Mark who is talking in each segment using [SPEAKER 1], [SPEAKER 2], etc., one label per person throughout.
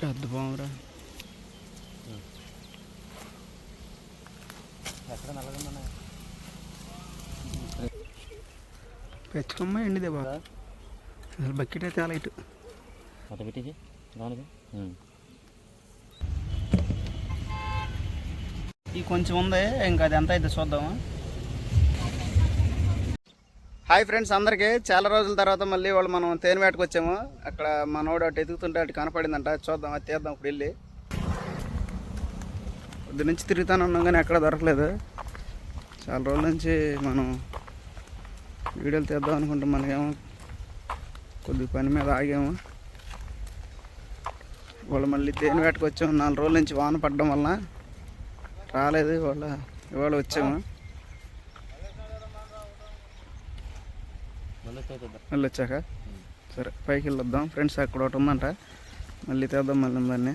[SPEAKER 1] పెద్ద పామురా పెంచుకోమ్మా ఎండిదే బాగా అసలు బకెట్ అయితే అలా ఇటు.
[SPEAKER 2] అట్ట పెట్టేసి దానికి.
[SPEAKER 1] ఈ కొంచెం ఉంది ఇంకా అది ఎంత అయితే చూద్దాము? హాయ్ ఫ్రెండ్స్ అందరికీ. చాలా రోజుల తర్వాత మళ్ళీ వాళ్ళు మనం తేనివేటకు వచ్చాము. అక్కడ మనోడు అటు ఎదుగుతుంటే అటు కనపడిందంట. అది చూద్దాం అది తీద్దాం ఇప్పుడు వెళ్ళి. కొద్ది నుంచి తిరుగుతానే ఉన్నాం కానీ ఎక్కడ దొరకలేదు. చాలా రోజుల నుంచి మనం వీడియోలు తీద్దాం అనుకుంటాం. మనకేమో కొద్ది పని మీద ఆగాము. వాళ్ళు మళ్ళీ తేనివేటకు వచ్చాము. నాలుగు రోజుల నుంచి వాన పడడం వల్ల రాలేదు. వాళ్ళ ఇవాళ వచ్చాము.
[SPEAKER 2] మళ్ళీ
[SPEAKER 1] వచ్చాక? సరే పైకి వెళ్ళొద్దాం ఫ్రెండ్స్ అక్కడ ఒకటి ఉందంట. మళ్ళీ తెద్దాం మళ్ళీ దాన్ని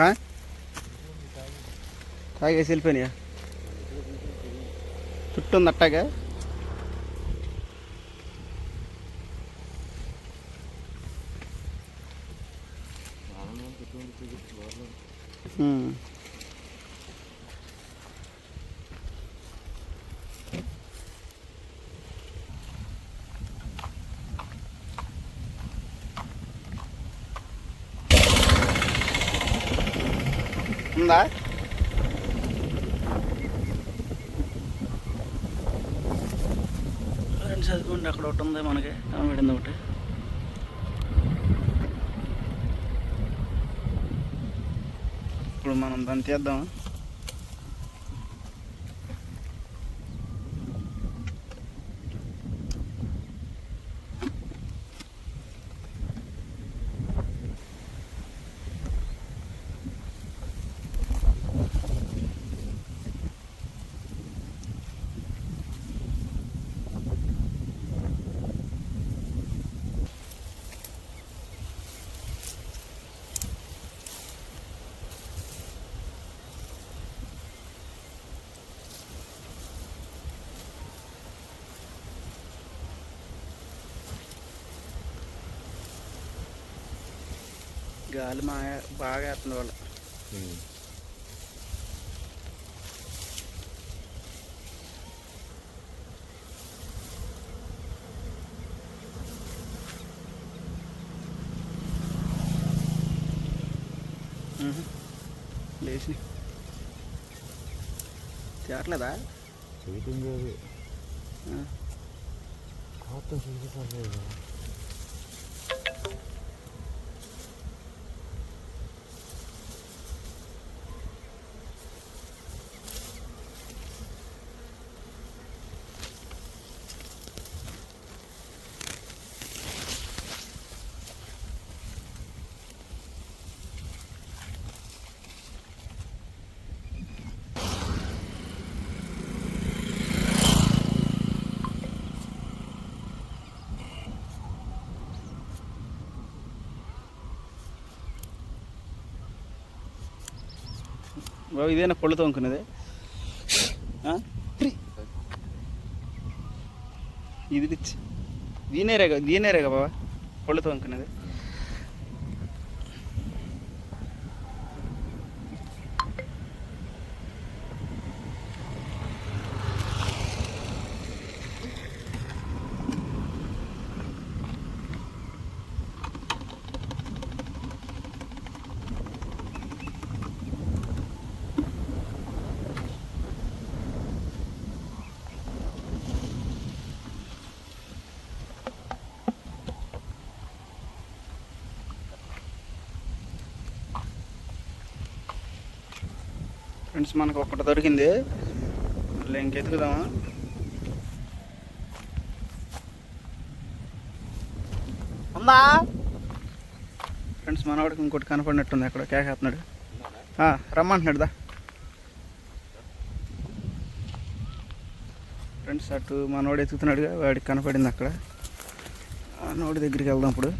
[SPEAKER 1] हाँ ಹಾಗೆ ಸೆಲ್ಫೇನಿಯ ಸುಟ್ಟೊಂದು ಅಟ್ಟಾಗೆ ಹ್ಞೂ ఉందా? ఫ్రెండ్స్ చదువుకోండి అక్కడ ఒకటి ఉంది మనకి కనబడింది ఒకటి. ఇప్పుడు మనం దాన్ని తీద్దాం గాలి మా బాగా వేస్తుంది వాళ్ళు. లేచి తేరట్లేదా?
[SPEAKER 2] చేయటం లేదు
[SPEAKER 1] ఆ.
[SPEAKER 2] కాస్త చూపిస్తారు
[SPEAKER 1] బాబు ఇదేనా ఆ? త్రీ. ఇది దీనేరేగా దీనేరేగా బాబా పళ్ళు తోముకునేది ఫ్రెండ్స్ మనకు ఒకటి దొరికింది. మళ్ళీ ఇంకెతుకుదామా? అమ్మా! ఫ్రెండ్స్ మనవాడికి ఇంకోటి కనపడినట్టుంది అక్కడ కేకేస్తున్నాడు రమ్మంటున్నాడు దా. ఫ్రెండ్స్ అటు మనవాడు ఎతుకుతున్నాడుగా వాడికి కనపడింది అక్కడ. మనవాడి దగ్గరికి వెళ్దాం ఇప్పుడు.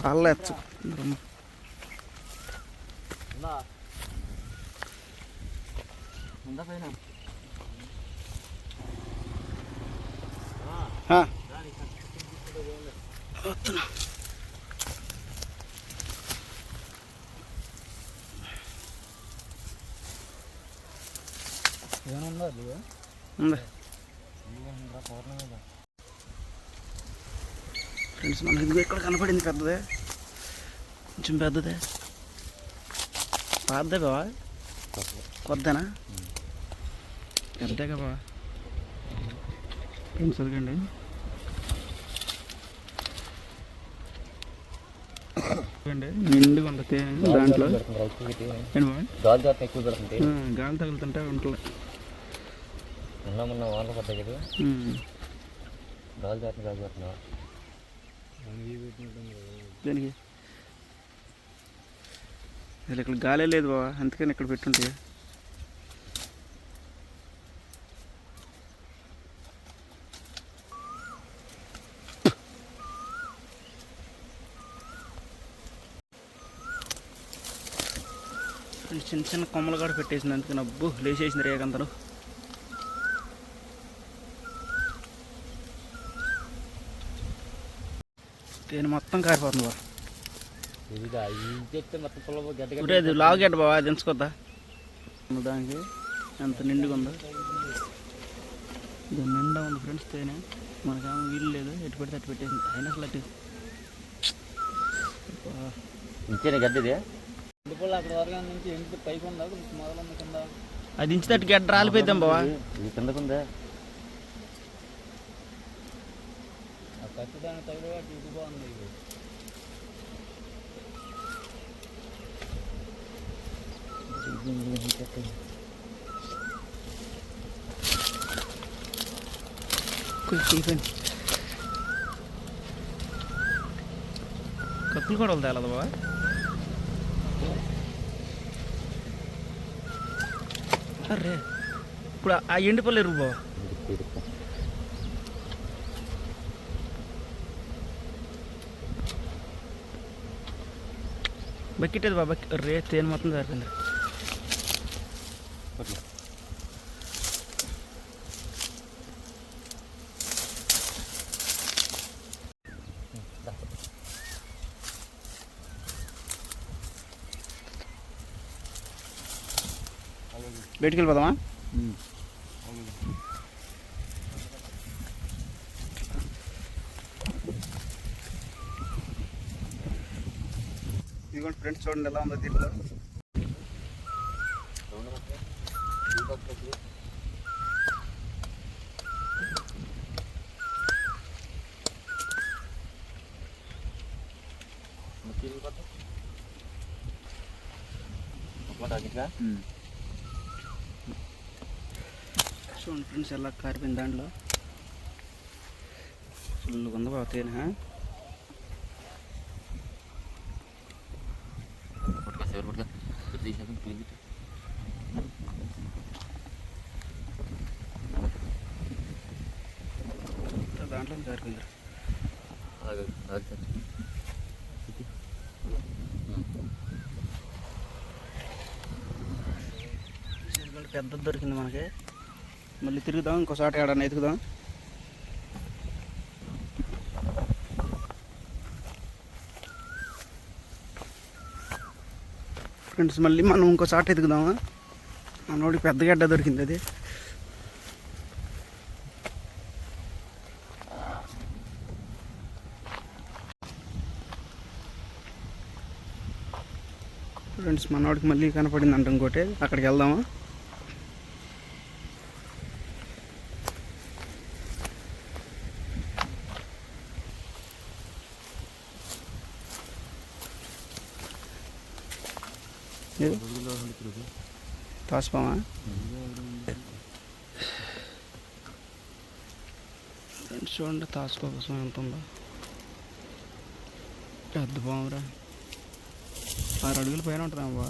[SPEAKER 1] కాళ్ళు
[SPEAKER 2] ఎచ్చు మీద
[SPEAKER 1] ఫ్రెండ్స్ మనకి ఇక్కడ కనపడింది పెద్దదే కొంచెం పెద్దదే పాతదే బావా? కొద్దనా పెద్దగా బావా. చూడండి నిండుగా తేనె దాంట్లో.
[SPEAKER 2] గాలి
[SPEAKER 1] తగులుతుంటే ఉంటుంది.
[SPEAKER 2] మొన్న మొన్న వానలు పడ్డాయి కదా. గాలి జాతం గాలి
[SPEAKER 1] దేనికి? అసలు ఇక్కడ గాలే లేదు బావా. అందుకని ఇక్కడ పెట్టుంటే. చిన్న చిన్న కొమ్మలు కూడా పెట్టేసింది అందుకని అబ్బు లేచేసింది రేగంతలు తేనె మొత్తం కారిపోతుంది
[SPEAKER 2] బాబు ఇది పొలం గడ్డ
[SPEAKER 1] బావా దించుకోద్దా దానికి ఎంత నిండుగా ఉందో. దాని నిండా ఉంది ఫ్రెండ్స్ తేనె. మనకేమో వీలు లేదు ఎటు పెడితే అటు పెట్టేసింది. అయినా అసలు అటు.
[SPEAKER 2] ఇంతేనే గడ్డ ఇది?
[SPEAKER 3] అక్కడ వరకు నుంచి ఇంటి పైకి ఉందా? మొదలు కింద.
[SPEAKER 1] అది ఇంచి తట్టు గడ్డ రాలిపోయిద్దాం బావా.
[SPEAKER 2] ఇది కిందకుందా
[SPEAKER 3] తగిలి అటు ఇటు బాగుంది ఇది
[SPEAKER 1] కొంచెం అయిపోయింది కప్పులు కూడా వెళ్తాయి అలా బావా అరే ఇప్పుడు ఆ ఎండి పళ్ళు ఎరువు బావా? బకెట్ అది బాబా? రే తేను మొత్తం జరిగింది బయటికి వెళ్ళిపోదామా? ఇదిగోండి ఫ్రెండ్స్ చూడండి ఎలా ఉందో దీంట్లో. చూడండి ఫ్రెండ్స్ ఎలా కారిపోయింది దాంట్లో. ఫుల్ ఉంది బాగా తేనె దాంట్లో కారిపోయింది? పెద్ద దొరికింది మనకి. మళ్ళీ తిరుగుదాం ఇంకోసారి ఏడన్నా ఎదుగుదాం ఫ్రెండ్స్ మళ్ళీ మనం ఇంకో చాట ఎతుకుదామా? మనోడికి పెద్ద గడ్డ దొరికింది అది. ఫ్రెండ్స్ మనోడికి మళ్ళీ కనపడింది అంట ఇంకోటి. అక్కడికి వెళ్దామా? తాసుపామా? ఫ్రెండ్స్ చూడండి తాసుకో కోసం ఎంత ఉందో. పెద్ద పామురా ఆరు అడుగుల పైన ఉంటుందా బా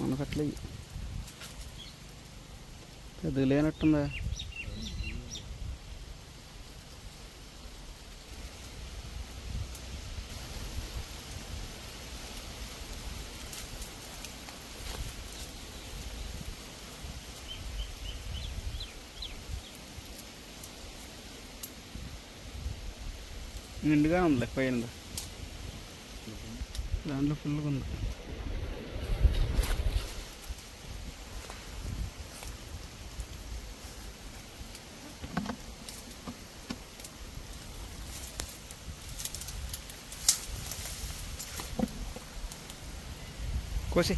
[SPEAKER 1] మనకట్లే. పెద్ద పెద్దగా లేనట్టుందా? నిండుగా ఉంది పైన దాంట్లో ఫుల్గా ఉంది కోసి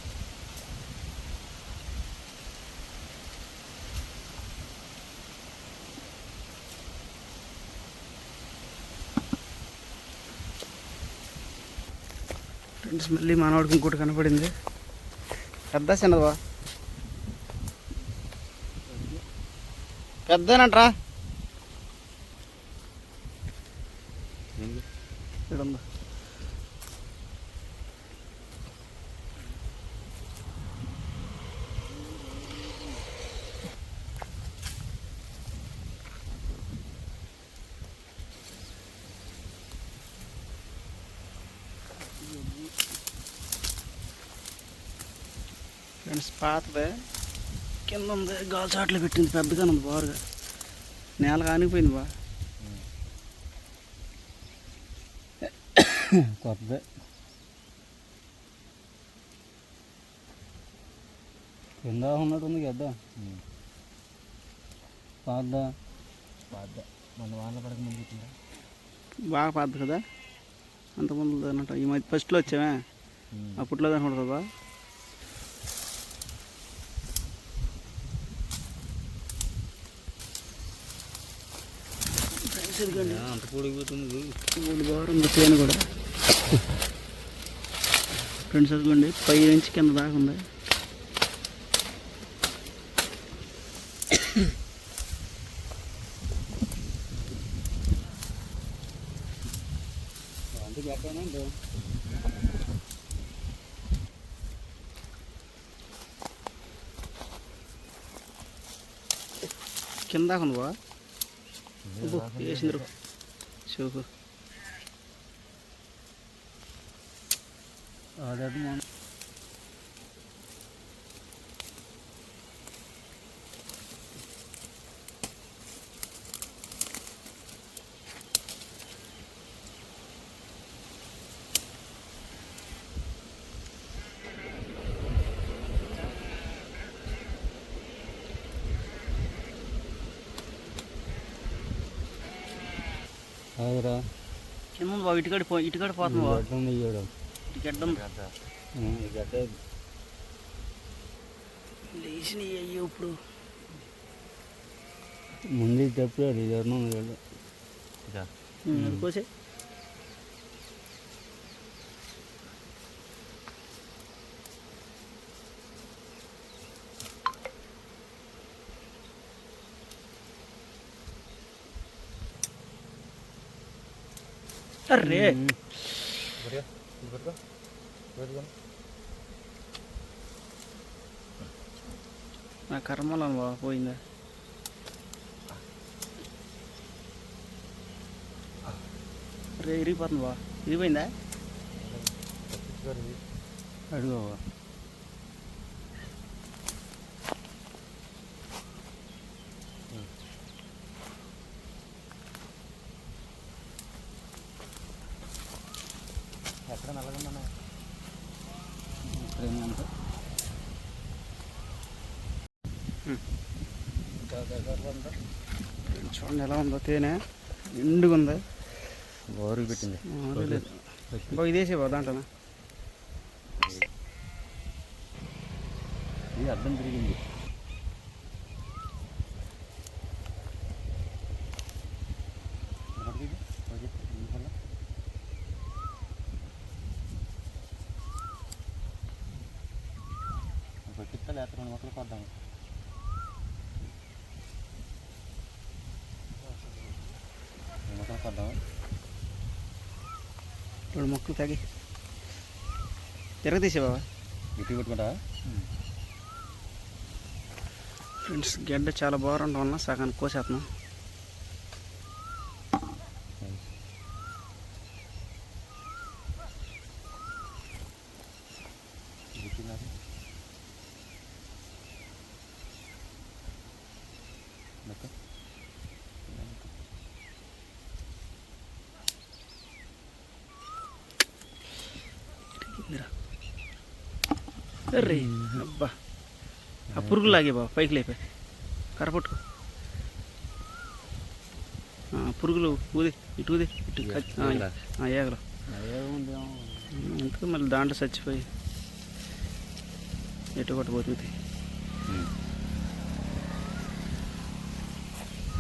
[SPEAKER 1] ఫ్రెండ్స్ మళ్ళీ మనవాడికి ఇంకోటి కనపడింది. పెద్ద చిన్నదివా? పెద్దనంట్రా ఇక్కడ ఉందా ఫ్రెండ్స్ పాతదే కింద ఉంది గాలి చాట్లు పెట్టింది పెద్దగా ఉంది బారుగా. నేల కానిపోయింది బా.
[SPEAKER 2] కొత్తదే. కింద ఉన్నట్టుంది గద్ద పాద్దా పాద్దా మన వాన పడక ముందు
[SPEAKER 1] బాగా పాత కదా. అంతకుముందు అన్నట్టు ఈ మధ్య ఫస్ట్లో వచ్చావే? అప్పట్లో కనపడుతుంది బా.
[SPEAKER 2] అంత పొడిగిపోతుంది
[SPEAKER 1] తేనె కూడా. ఫ్రెండ్స్ అదిగోండి పై నుంచి కింద దాకా ఉంది. కింద దాకా ఉంది బా అబ్బో, వేసిండ్రు చూపు
[SPEAKER 2] అదే మన అదిరా
[SPEAKER 1] కింద ఉంది బా ఇటుకాడి పో ఇటుకాడి పోతుంది బా
[SPEAKER 2] గడ్డ ఉంది
[SPEAKER 1] లేచినాయి అయ్యో ఇప్పుడు.
[SPEAKER 2] ముందు చెప్పాడు ఇది ఎవరినో
[SPEAKER 1] కోసే అర్రే నా కర్మలను బా పోయిందా రే ఇరిగిపోతుంది బా ఇరిగిపోయిందా
[SPEAKER 2] అడుగవా ఎక్కడ నల్లగన్నా
[SPEAKER 1] ఇక్కడేమంటే చూడండి ఎలా ఉందో తేనె నిండుగా ఉంది.
[SPEAKER 2] బోరుకి పెట్టింది.
[SPEAKER 1] మామూలు లేదు. బా ఇదేసే బా దాంట్లో
[SPEAKER 2] ఇది అర్థం తిరిగింది మొక్కలు లేకపోతే రెండు మొక్కలు కొద్దాం రెండు మొక్కలు కొద్దాం
[SPEAKER 1] రెండు మొక్కలు తగి తిరగదీసే బాబా
[SPEAKER 2] గిట్టి కొట్టుకుంటా
[SPEAKER 1] ఫ్రెండ్స్ గడ్డ చాలా బాగుండడం వలన సగానికి కోసేస్తున్నాం
[SPEAKER 2] గిట్టి నాకు మొక్క
[SPEAKER 1] అర్రే అబ్బా ఆ పురుగులు లాగే బాబా పైకి లేపా. కరపట్టుకో. పురుగులు ఊది ఇటు ఊది ఇటు
[SPEAKER 2] ఏగలా?
[SPEAKER 1] ఎందుకు మళ్ళీ దాంట్లో చచ్చిపోయి ఎటు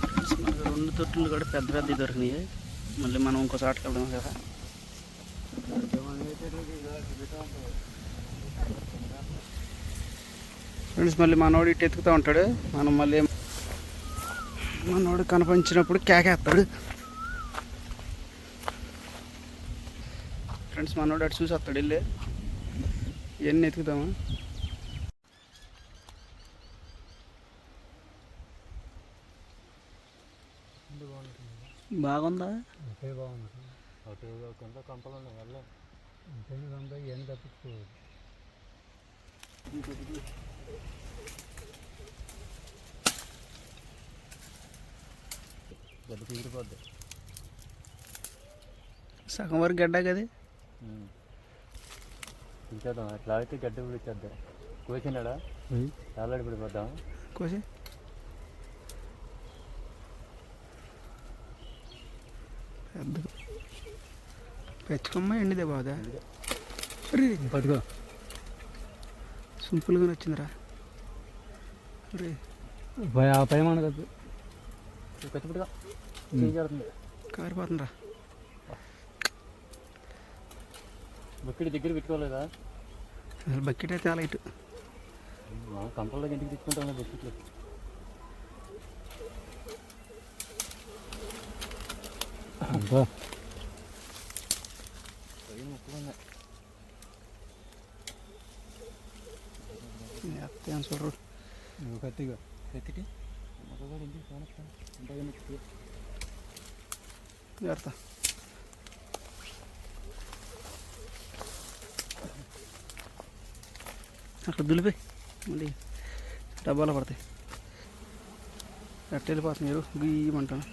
[SPEAKER 1] ఫ్రెండ్స్, మనకు రెండు తొట్టులు కూడా పెద్ద పెద్దవి దొరికినాయి. మళ్ళీ మనం ఇంకో చాటుకు వెళ్దాం కదా. ఫ్రెండ్స్ మళ్ళీ మనోడు ఇటు ఎత్తుకుతూ ఉంటాడు. మనం మళ్ళీ మనోడు కనిపించినప్పుడు కేకేస్తాడు. ఫ్రెండ్స్ మనోడు అటు చూసి వస్తాడు వెళ్ళి ఇవన్నీ ఎత్తుకుతామా? బాగుందా?
[SPEAKER 3] బాగుంది
[SPEAKER 2] అటు కంపలు ఉన్నాయి వెళ్ళం
[SPEAKER 3] ఇంకెందుకంటే ఏం తప్పించుకోవచ్చు
[SPEAKER 2] గడ్డ తీరిపోద్ది.
[SPEAKER 1] సగం వరకు గడ్డ కది.
[SPEAKER 2] ఇచ్చేద్దాం అట్లా అయితే గడ్డ కూడా ఇచ్చేద్దాం. కోసినాడా? చాలా పడిపోద్దాం
[SPEAKER 1] కోసి. పెద్ద పెంచుకోమ్మ ఎండిదే బాదా అరే
[SPEAKER 3] పట్టుకో.
[SPEAKER 1] సింపుల్గా
[SPEAKER 3] ఉమ్.
[SPEAKER 2] చేయాడుతుంది
[SPEAKER 1] కారిపోతుందిరా.
[SPEAKER 2] బొక్కిడి దగ్గర పెట్టుకోలేదా?
[SPEAKER 1] అసలు బకెట్ అయితే అలా ఇటు.
[SPEAKER 2] కంపల్లో ఇంటికి తెచ్చుకుంటాం బొక్కిట్లు
[SPEAKER 3] అబ్బా.
[SPEAKER 2] మొక్కలు
[SPEAKER 1] ఎత్తే అని చూడరు
[SPEAKER 3] నువ్వు కత్తిగా
[SPEAKER 2] ఎత్తిటి
[SPEAKER 1] జాగ్రత్త అక్కడ దులిపే మళ్ళీ డబ్బాలో పడతాయి ఎట్ట వెళ్ళిపోతుంది మీరు గీయమంటాను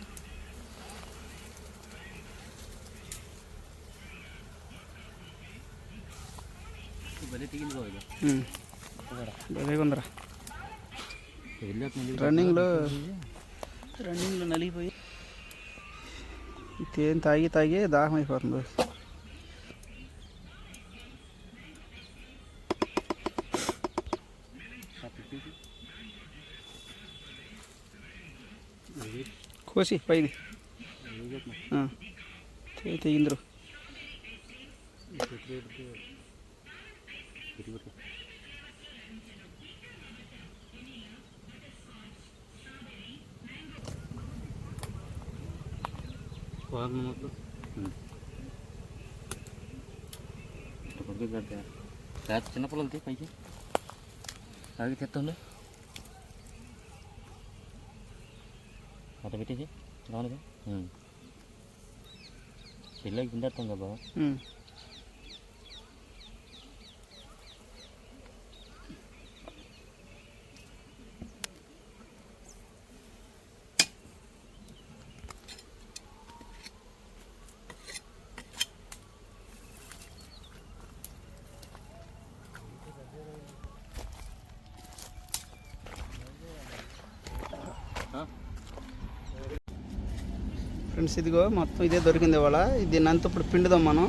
[SPEAKER 1] భలేగా ఉందిరా రన్నింగ్లో రన్నింగ్లో నలిగిపోయి. తేనె తాగి తాగి దాహం అయిపోతుంది. కోసి పైది తెగిందిరు.
[SPEAKER 2] చిన్న పొలం పైకి. ఆగి తెత్తంలో అట్ట పెట్టేసి రానుగా పిల్లలకి తిండేస్తాం కదా బావ.
[SPEAKER 1] ఫ్రెండ్స్ ఇదిగో మొత్తం ఇదే దొరికింది ఇవాళ. ఇది అంతా ఇప్పుడు పిండుదాం మనం.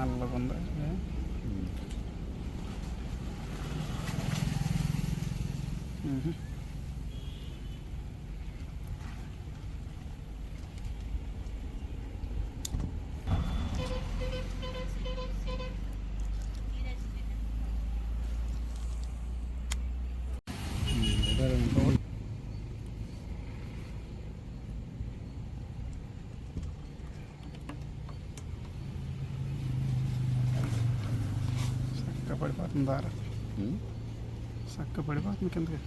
[SPEAKER 1] నల్లగా ఉంది దార చక్క పడిపోతుంది కిందకి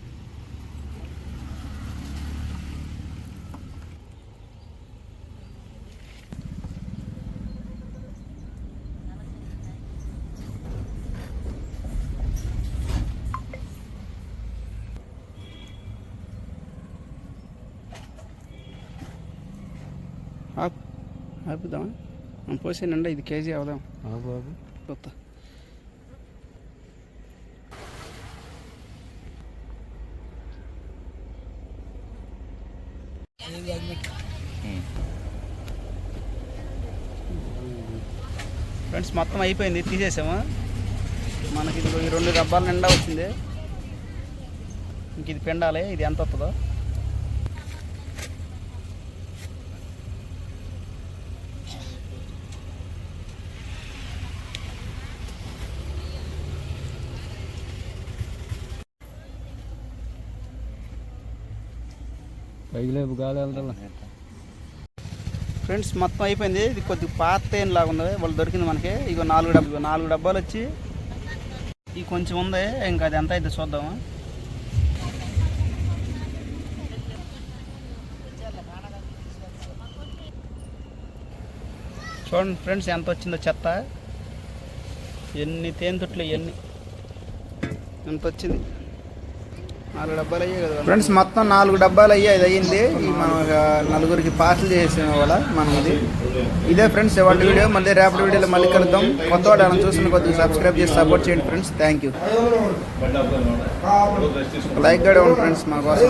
[SPEAKER 1] ఆపు ఆపుదామా మనం పోసేనండి ఇది కేజీ అవుదాం
[SPEAKER 2] బాబు
[SPEAKER 1] ఫ్రెండ్స్ మొత్తం అయిపోయింది తీసేసాము. మనకి ఇది ఈ రెండు డబ్బాల నిండా వచ్చింది. ఇంక ఇది పిండాలి ఇది ఎంత వస్తుందో.
[SPEAKER 2] పైకి లేపు గాలి వెళ్తా
[SPEAKER 1] ఫ్రెండ్స్ మొత్తం అయిపోయింది. ఇది కొద్దిగా పాత తేన్ లాగా ఉంది. వాళ్ళు దొరికింది మనకి. ఇగో నాలుగు డబ్బాలు నాలుగు డబ్బాలు వచ్చి ఇది కొంచెం ఉంది. ఇంకా అది ఎంత అయితే చూద్దాము. చూడండి ఫ్రెండ్స్ ఎంత వచ్చిందో చెత్త. ఎన్ని తేనెతుట్లు ఎన్ని. ఎంత వచ్చింది నాలుగు డబ్బాలు అయ్యాయి కదా ఫ్రెండ్స్ మొత్తం నాలుగు డబ్బాలు అయ్యాయి. ఇది అయ్యింది. ఈ మనం నలుగురికి పార్సల్ చేసిన వాళ్ళ మనం ఇది ఇదే ఫ్రెండ్స్ ఇవాళ వీడియో. మళ్ళీ రేపటి వీడియోలో మళ్ళీ కలుద్దాం. కొత్త వాడు చూసిన కొద్దిగా సబ్స్క్రైబ్ చేసి సపోర్ట్ చేయండి ఫ్రెండ్స్. థ్యాంక్ యూ లైక్ కూడా ఉంది ఫ్రెండ్స్ మా కోసం.